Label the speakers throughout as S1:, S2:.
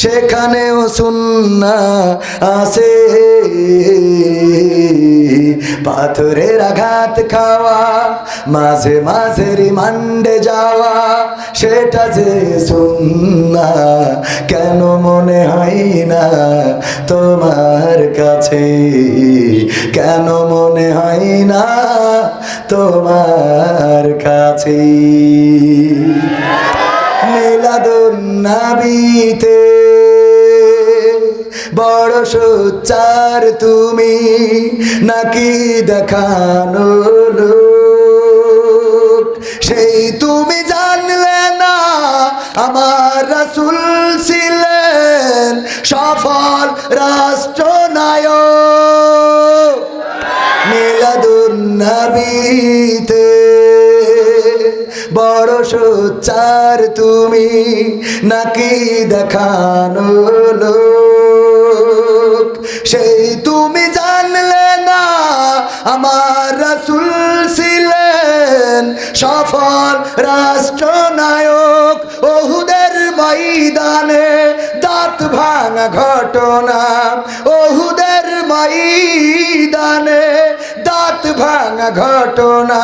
S1: সেখানেও সুন্না আসে পাথরের আঘাত খাওয়া, মাঝে মাঝে রিমান্ডে যাওয়া, সেটা যে সুন্না, কেন মনে হয় না তোমার কাছে? কেন মনে হয় না তোমার কাছে? মিলাদুন্নাবিতে বড় সোচ্চার তুমি নাকি দেখানো লোক? সেই তুমি জানলে না আমার রাসুল ছিলেন সফল রাষ্ট্রনায়ক। মিলাদুন্নবীতে বড় সোচ্চার তুমি নাকি দেখানো লোক? সেই তুমি জানলে না, আমার রাসুল ছিলেন সফল রাষ্ট্রনায়ক। ওহুদের ময়দানে দাঁত ভাঙা ঘটনা। ওহুদের ময়দানে ভাঙা ঘটনা,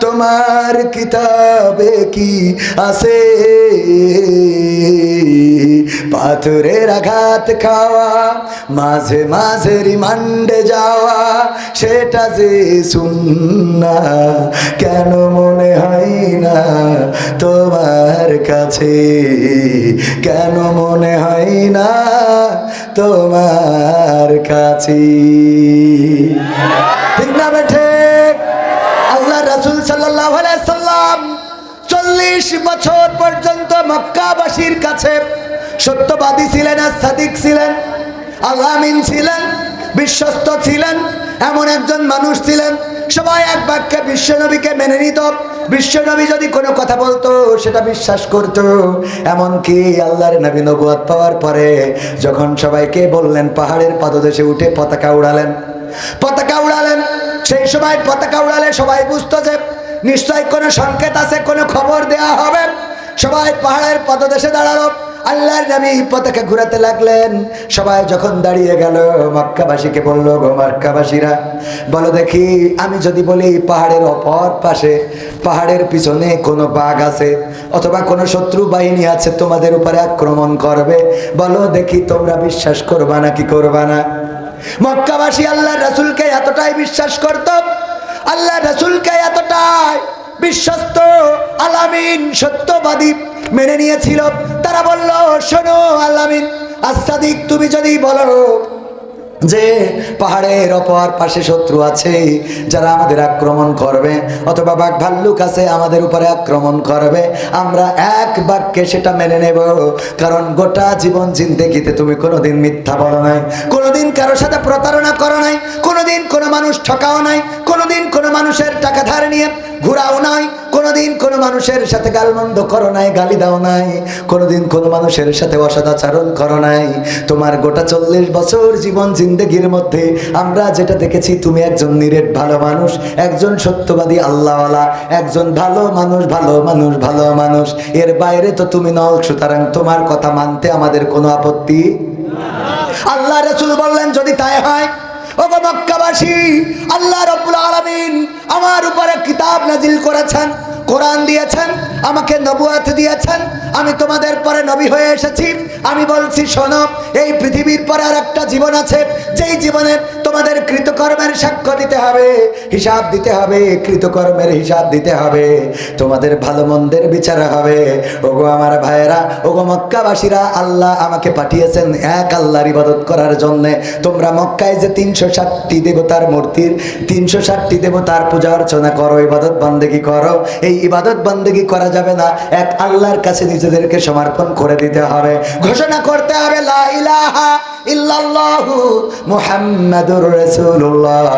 S1: তোমার কিতাবে কি আছে? পাথরের আঘাত খাওয়া, মাঝে মাঝে রিমান্ডে যাওয়া, সেটা যে শুননা কেন মনে হয় না তোমার কাছে? কেন মনে হয় না তোমার কাছে। ঠিক না বেঠে আল্লাহ রাসুল সাল্লাহ সাল্লাম চল্লিশ বছর পর্যন্ত মক্কাবাসীর কাছে সত্যবাদী ছিলেন আর সাদিক ছিলেন আল্লামিন ছিলেন, বিশ্বস্ত ছিলেন, এমন একজন মানুষ ছিলেন। সবাই এক বাক্যে বিশ্বনবীকে মেনে নিত। বিশ্বনবী যদি কোনো কথা বলতো সেটা বিশ্বাস করত। এমনকি আল্লাহর নবী নবুয়াত পাওয়ার পরে যখন সবাইকে বললেন, পাহাড়ের পাদদেশে উঠে পতাকা উড়ালেন। পতাকা উড়ালেন। সেই সময় পতাকা উড়ালে সবাই বুঝতো যে নিশ্চয় কোনো সংকেত আছে, কোনো খবর দেয়া হবে। সবাই পাহাড়ের পদদেশে দাঁড়াল। আল্লাহর নবী পতাকা ঘুরাতে লাগলেন। সবাই যখন দাঁড়িয়ে গেল, মক্কাবাসীকে বলল, গো মক্কাবাসীরা, বলো দেখি, আমি যদি বলি পাহাড়ের অপর পাশে, পাহাড়ের পিছনে কোনো বাঘ আছে অথবা কোনো শত্রু বাহিনী আছে তোমাদের উপরে আক্রমণ করবে? বলো দেখি, তোমরা বিশ্বাস করবা না কি করবা না? মক্কাবাসী আল্লাহ রাসুলকে এতটাই বিশ্বাস করত আল্লাহ রাসুলকে এতটাই বিশ্বস্ত, আলামিন, সত্যবাদী মেনে নিয়েছিল। তারা বলল, শোনো আলামিন আসাদিক তুমি যদি বলো যে পাহাড়ের অপর পাশে শত্রু আছে যারা আমাদের আক্রমণ করবে, অথবা বাঘ ভাল্লুক আছে আমাদের উপরে আক্রমণ করবে, আমরা এক বাক্যে সেটা মেনে নেব। কারণ গোটা জীবন জিন্দেগিতে তুমি কোনোদিন মিথ্যা বলো নাই, কোনোদিন কারোর সাথে প্রতারণা করো নাই কোনোদিন কোনো মানুষ ঠকাও নাই, কোনোদিন কোনো মানুষের টাকা ধার নিয়ে ঘুরাও নাই, কোনোদিন কোনো মানুষের সাথে গালমন্দ করো নাই, গালি দাও নাই, কোনোদিন কোনো মানুষের সাথে অসদাচরণ করো নাই। তোমার গোটা চল্লিশ বছর জীবন জিন্দেগির মধ্যে আমরা যেটা দেখেছি, তুমি একজন নিরেট ভালো মানুষ, একজন সত্যবাদী আল্লাহওয়ালা, একজন ভালো মানুষ ভালো মানুষ ভালো মানুষ। এর বাইরে তো তুমি নও সুতরাং তোমার কথা মানতে আমাদের কোনো আপত্তি? আল্লাহ রসুল বললেন, যদি তাই হয় মক্কাবাসী আল্লাহ রব্বুল আলমিন আমার উপরে কিতাব নাজিল করেছেন কোরআন দিয়েছেন আমাকে নবুয়াত দিয়েছেন আমি তোমাদের পরে নবী হয়ে এসেছি। আমি বলছি, শোনো, এই পৃথিবীর পরে আর একটা জীবন আছে। যেই জীবনে তোমাদের কৃতকর্মের সাক্ষ্য দিতে হবে, হিসাব দিতে হবে, কৃতকর্মের হিসাব দিতে হবে। তোমাদের ভালো মন্দের বিচার হবে। ওগো আমার ভাইয়েরা, ওগো মক্কাবাসীরা, আল্লাহ আমাকে পাঠিয়েছেন এক আল্লাহর ইবাদত করার জন্যে। তোমরা মক্কায় যে তিনশো ষাটটি দেবতার মূর্তির, তিনশো ষাটটি দেবতার পূজা অর্চনা করো, ইবাদত বন্দেগি করো। এই ইবাদত বন্দেগি করা যাবে না। এক আল্লাহর কাছে নিজেদেরকে সমর্পণ করে দিতে হবে। ঘোষণা করতে হবে লা ইলাহা ইল্লাল্লাহু মুহাম্মাদুর রাসূলুল্লাহ।